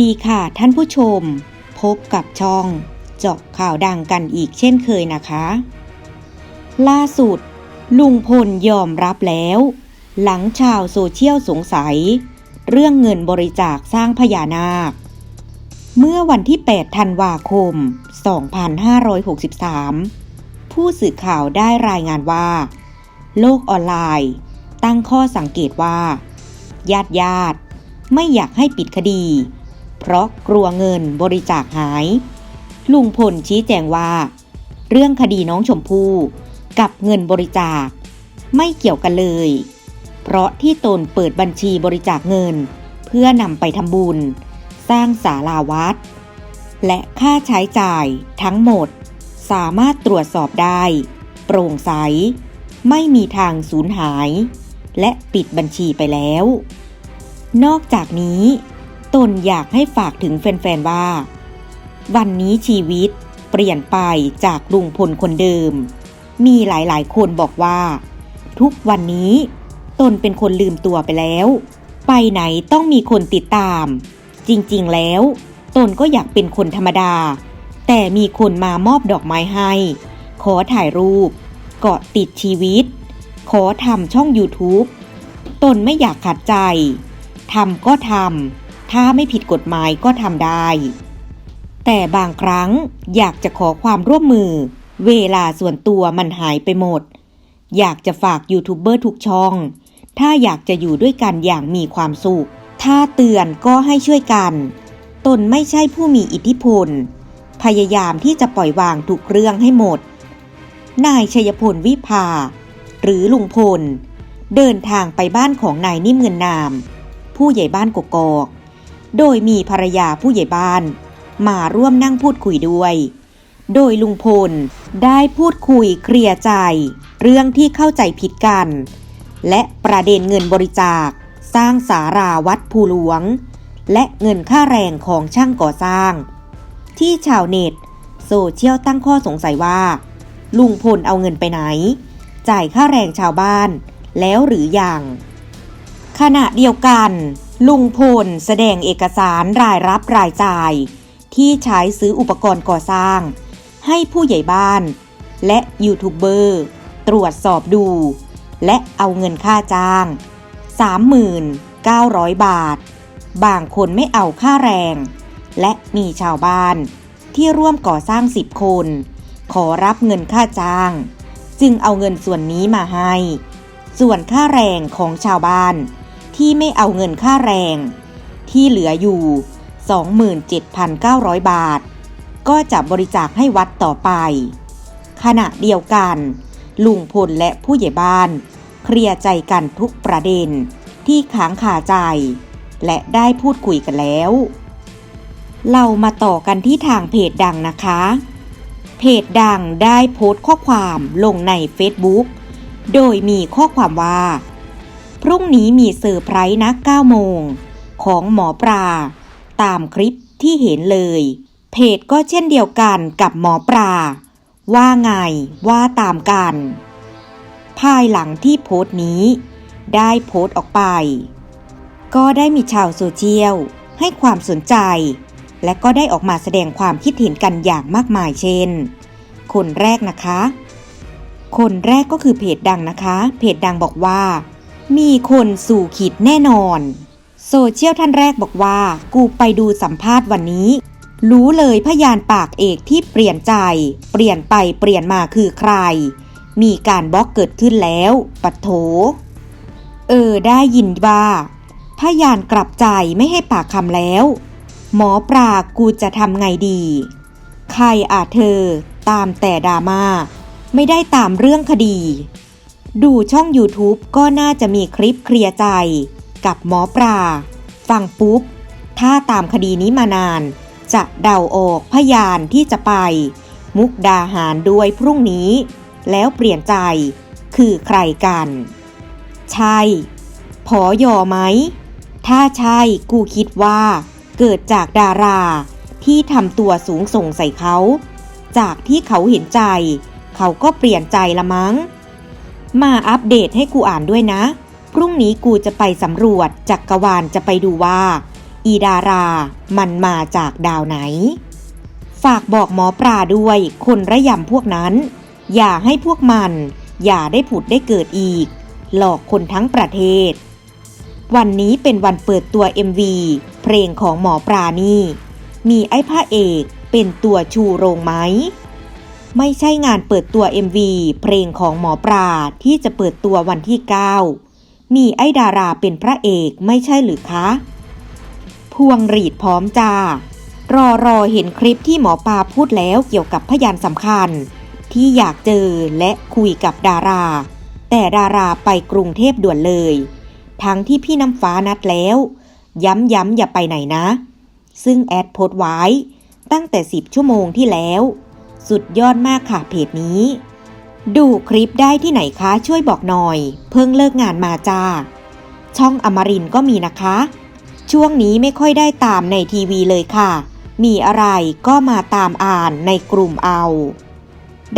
ดีค่ะท่านผู้ชม พบกับช่องเจาะข่าวดังกันอีกเช่นเคยนะคะ ล่าสุด ลุงพลยอมรับแล้ว หลังชาวโซเชียลสงสัย เรื่องเงินบริจาคสร้างพญานาค เมื่อวันที่ 8 ธันวาคม 2563 ผู้สื่อข่าวได้รายงานว่า โลกออนไลน์ ตั้งข้อสังเกตว่าญาติญาติไม่อยากให้ปิดคดี เพราะกลัวเงินบริจาคหาย ลุงพลชี้แจงว่า เรื่องคดีน้องชมพู่กับเงินบริจาค ไม่เกี่ยวกันเลย เพราะที่ตนเปิดบัญชีบริจาคเงิน เพื่อนำไปทำบุญ สร้างศาลาวัด และค่าใช้จ่ายทั้งหมด สามารถตรวจสอบได้ โปร่งใส ไม่มีทางสูญหาย และปิดบัญชีไปแล้ว นอกจากนี้ ตนอยากให้ฝากถึงแฟนๆว่า วันนี้ชีวิตเปลี่ยนไปจากลุงพลคนเดิม มีหลายๆ คนบอกว่า ทุกวันนี้ตนเป็นคนลืมตัวไปแล้ว ไปไหนต้องมีคนติดตาม จริงๆแล้ว ตนก็อยากเป็นคนธรรมดา แต่มีคนมามอบดอกไม้ให้ ขอถ่ายรูป เกาะติดชีวิต ขอทำช่อง YouTube ตนไม่อยากขัดใจทำก็ทำ ถ้าไม่ผิดกฎหมายก็ทำได้ แต่บางครั้งอยากจะขอความร่วมมือ เวลาส่วนตัวมันหายไปหมด อยากจะฝากยูทูบเบอร์ทุกช่อง ถ้าอยากจะอยู่ด้วยกันอย่างมีความสุข ถ้าเตือนก็ให้ช่วยกัน ตนไม่ใช่ผู้มีอิทธิพล พยายามที่จะปล่อยวางทุกเรื่องให้หมด นายชัยพลวิภา หรือลุงพลเดินทางไปบ้านของนายนิ่มเงินนาม ผู้ใหญ่บ้านกกอก โดยมีภรรยาผู้ใหญ่บ้าน มาร่วมนั่งพูดคุยด้วย โดยลุงพลได้พูดคุยเคลียร์ใจ เรื่องที่เข้าใจผิดกัน และประเด็นเงินบริจาค สร้างสาราวัดภูหลวง และเงินค่าแรงของช่างก่อสร้าง ที่ชาวเน็ตโซเชียลตั้งข้อสงสัยว่า ลุงพลเอาเงินไปไหน จ่ายค่าแรงชาวบ้านแล้วหรือยังขณะเดียวกัน ลุงพลแสดงเอกสารรายรับรายจ่าย ที่ใช้ซื้ออุปกรณ์ก่อสร้าง ให้ผู้ใหญ่บ้าน และยูทูบเบอร์ ตรวจสอบดู และเอาเงินค่าจ้าง 3,900 บาท บางคนไม่เอาค่าแรง และมีชาวบ้านที่ร่วมก่อสร้าง 10 คน ขอรับเงินค่าจ้าง จึงเอาเงินส่วนนี้มาให้ ส่วนค่าแรงของชาวบ้าน ที่ไม่เอาเงินค่าแรง ที่เหลืออยู่ 27,900 บาท ก็จะบริจาคให้วัดต่อไป ขณะเดียวกัน ลุงพลและผู้ใหญ่บ้าน เคลียร์ใจกันทุกประเด็นที่ค้างคาใจ และได้พูดคุยกันแล้ว เรามาต่อกันที่ทางเพจดังนะคะ เพจดังได้โพสต์ข้อความลงใน Facebook โดยมีข้อความว่า พรุ่งนี้มีเซอร์ไพรส์นะ9โมง ของหมอปลา ตามคลิปที่เห็นเลย เพจก็เช่นเดียวกันกับหมอปลา ว่าไงว่าตามกัน ภายหลังที่โพสต์นี้ ได้โพสต์ออกไป ก็ได้มีชาวโซเชียลให้ความสนใจ และก็ได้ออกมาแสดงความคิดเห็นกันอย่างมากมายเช่น คนแรกนะคะ คนแรกก็คือเพจดังนะคะ เพจดังบอกว่า มีคนสู่ขีดแน่นอน โซเชียลท่านแรกบอกว่า กูไปดูสัมภาษณ์วันนี้ รู้เลยพยานปากเอกที่เปลี่ยนใจ เปลี่ยนไปเปลี่ยนมาคือใคร มีการบล็อกเกิดขึ้นแล้วปัดโถ เออได้ยินว่าพยานกลับใจไม่ให้ปากคำแล้ว หมอปลากูจะทำไงดี ใครอาจเธอตามแต่ดราม่าไม่ได้ตามเรื่องคดี ดูช่อง YouTube ก็น่าจะมีคลิปเคลียร์ใจ กับหมอปลาฟังปุ๊บ ถ้าตามคดีนี้มานาน จะเดาออกพยานที่จะไป มุกดาหารด้วยพรุ่งนี้ แล้วเปลี่ยนใจคือใครกัน ใช่ พอยอไหม ถ้าใช่กูคิดว่า เกิดจากดาราที่ทำตัวสูงส่งใส่เขา จากที่เขาเห็นใจ เขาก็เปลี่ยนใจละมั้ง มาอัปเดตให้กูอ่านด้วยนะ พรุ่งนี้กูจะไปสำรวจจักกรวาลจะไปดูว่า อีดารา มันมาจากดาวไหน ฝากบอกหมอปลาด้วยคนระยำพวกนั้น อย่าให้พวกมัน อย่าได้ผุดได้เกิดอีก หลอกคนทั้งประเทศ วันนี้เป็นวันเปิดตัว MV เพลงของหมอปลานี่ มีไอ้พระเอกเป็นตัวชูโรงไหม ไม่ใช่งานเปิดตัว MV เพลงของหมอปลาที่จะเปิดตัววันที่ 9 มีไอ้ดาราเป็นพระเอกไม่ใช่หรือคะ พวงรีดพร้อมจ้ารอรอเห็นคลิปที่หมอปลาพูดแล้วเกี่ยวกับพยานสำคัญ ที่อยากเจอและคุยกับดารา แต่ดาราไปกรุงเทพด่วนเลย ทั้งที่พี่น้ำฟ้านัดแล้ว ย้ำย้ำอย่าไปไหนนะ ซึ่งแอดโพสไว้ ตั้งแต่ 10 ชั่วโมงที่แล้ว สุดยอดมากค่ะเพจนี้ ดูคลิปได้ที่ไหนคะช่วยบอกหน่อย เพิ่งเลิกงานมาจ้า ช่องอมรินก็มีนะคะ ช่วงนี้ไม่ค่อยได้ตามในทีวีเลยค่ะ มีอะไรก็มาตามอ่านในกลุ่มเอา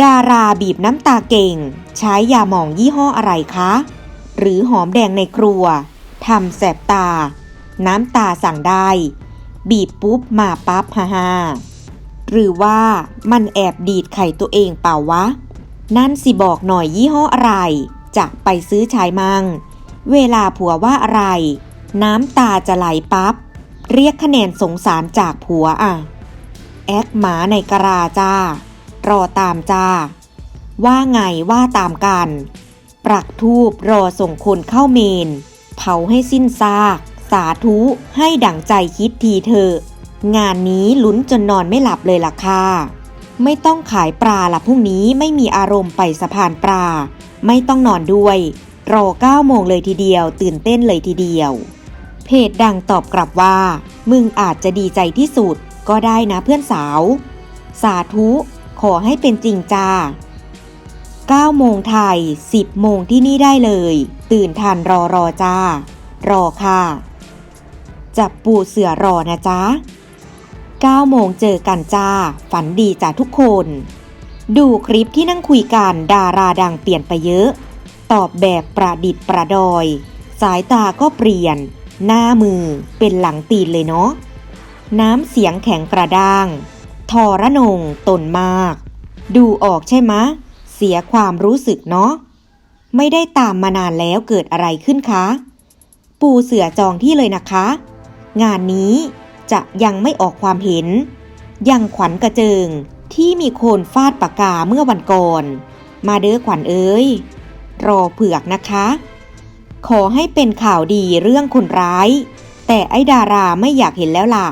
ดาราบีบน้ำตาเก่ง ใช้ยาหมองยี่ห้ออะไรคะ หรือหอมแดงในครัวทำแสบตา น้ำตาสั่งได้ บีบปุ๊บมาปั๊บฮ่าฮ่า หรือว่ามันแอบดีดไข่ตัวเองเปล่าวะ นั่นสิบอกหน่อยยี่ห้ออะไร จะไปซื้อใช้มั่งเวลาผัวว่าอะไร น้ำตาจะไหลปับ๊บ เรียกคะแนนสงสารจากผัวอะ แอดหมาในกะลาจ้า รอตามจ้า ว่าไงว่าตามกัน ปรักทูบรอส่งคนเข้าเมน เผาให้สิ้นซาก สาธุให้ดั่งใจคิดทีเถอ งานนี้ลุ้นจนนอนไม่หลับเลยล่ะค่ะ ไม่ต้องขายปลาละพรุ่งนี้ไม่มีอารมณ์ไปสะพานปลา ไม่ต้องนอนด้วย รอ9โมงเลยทีเดียว ตื่นเต้นเลยทีเดียว เพจดังตอบกลับว่า มึงอาจจะดีใจที่สุดก็ได้นะเพื่อนสาว สาธุขอให้เป็นจริงจ้า9โมงไทย 10 โมงที่นี่ได้เลย ตื่นทันรอรอจ้า รอค่ะ จับปูเสือรอนะจ๊ะ 9 โมงเจอกันจ้า ฝันดีจ้าทุกคน ดูคลิปที่นั่งคุยกันดาราดังเปลี่ยนไปเยอะ ตอบแบบประดิษฐ์ประดอย สายตาก็เปลี่ยน หน้ามือเป็นหลังตีนเลยเนาะ น้ำเสียงแข็งกระด้าง ทอระนงตนมาก ดูออกใช่ไหมเสียความรู้สึกเนาะ ไม่ได้ตามมานานแล้วเกิดอะไรขึ้นคะ ปูเสือจองที่เลยนะคะ งานนี้ จะยังไม่ออกความเห็น ยังขวัญกระเจิงที่มีโคนฟาดปากกาเมื่อวันก่อน มาเด้อขวัญเอ้ย รอเผือกนะคะ ขอให้เป็นข่าวดีเรื่องคนร้าย แต่ไอ้ดาราไม่อยากเห็นแล้วล่ะ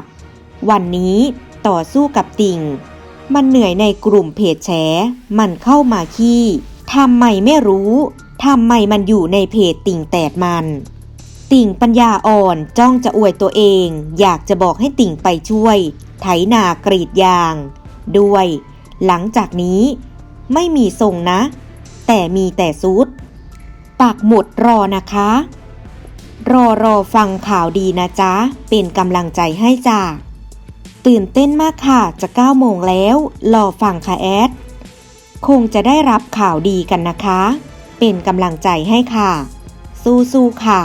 วันนี้ต่อสู้กับติ่ง มันเหนื่อยในกลุ่มเพจแฉ มันเข้ามาขี้ทำไมไม่รู้ ทำไมมันอยู่ในเพจติ่งแตดมัน ติ่งปัญญาอ่อนจ้องจะอวยตัวเอง อยากจะบอกให้ติ่งไปช่วย ไถนากรีดยาง ด้วย หลังจากนี้ ไม่มีทรงนะ แต่มีแต่ซุดปักหมุดรอนะคะ รอรอฟังข่าวดีนะจ๊ะ เป็นกำลังใจให้จ้าตื่นเต้นมากค่ะ จะ9โมงแล้ว รอฟังค่ะแอด คงจะได้รับข่าวดีกันนะคะ เป็นกำลังใจให้ค่ะ สู้ๆค่ะ